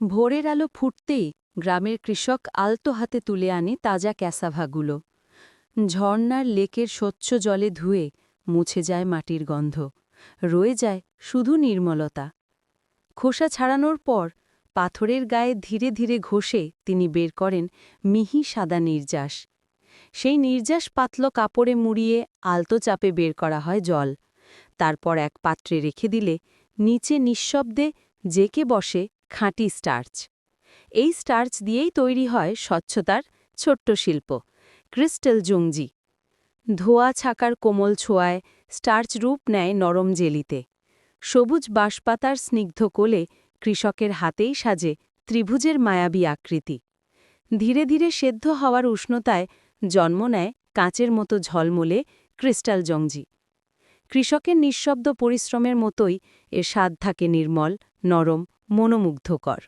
ভোরের আলো ফুটতেই গ্রামের কৃষক আলতো হাতে তুলে আনে তাজা ক্যাসাভাগুলো। ঝর্নার লেকের স্বচ্ছ জলে ধুয়ে মুছে যায় মাটির গন্ধ। রয়ে যায় শুধু নির্মলতা। খোসা ছাড়ানোর পর পাথরের গায়ে ধীরে ধীরে ঘষে তিনি বের করেন মিহি সাদা নির্যাস। সেই নির্যাস পাতল কাপড়ে মুড়িয়ে আলতো চাপে বের করা হয় জল। তারপর এক পাত্রে রেখে দিলে নিচে নিঃশব্দে জেকে বসে খাঁটি স্টার্চ। এই স্টার্চ দিয়েই তৈরি হয় স্বচ্ছতার ছোট্ট শিল্প, ক্রিস্টাল জংজি। ধোয়া ছাকার কোমল ছোঁয়ায় স্টার্চ রূপ নেয় নরম জেলিতে। সবুজ বাঁশপাতার স্নিগ্ধ কোলে কৃষকের হাতেই সাজে ত্রিভুজের মায়াবী আকৃতি। ধীরে ধীরে সেদ্ধ হওয়ার উষ্ণতায় জন্ম নেয় কাঁচের মতো ঝলমলে ক্রিস্টাল জংজি। কৃষকের নিঃশব্দ পরিশ্রমের মতোই এর স্বাদ থাকে নির্মল নরম মনোমুগ্ধকর।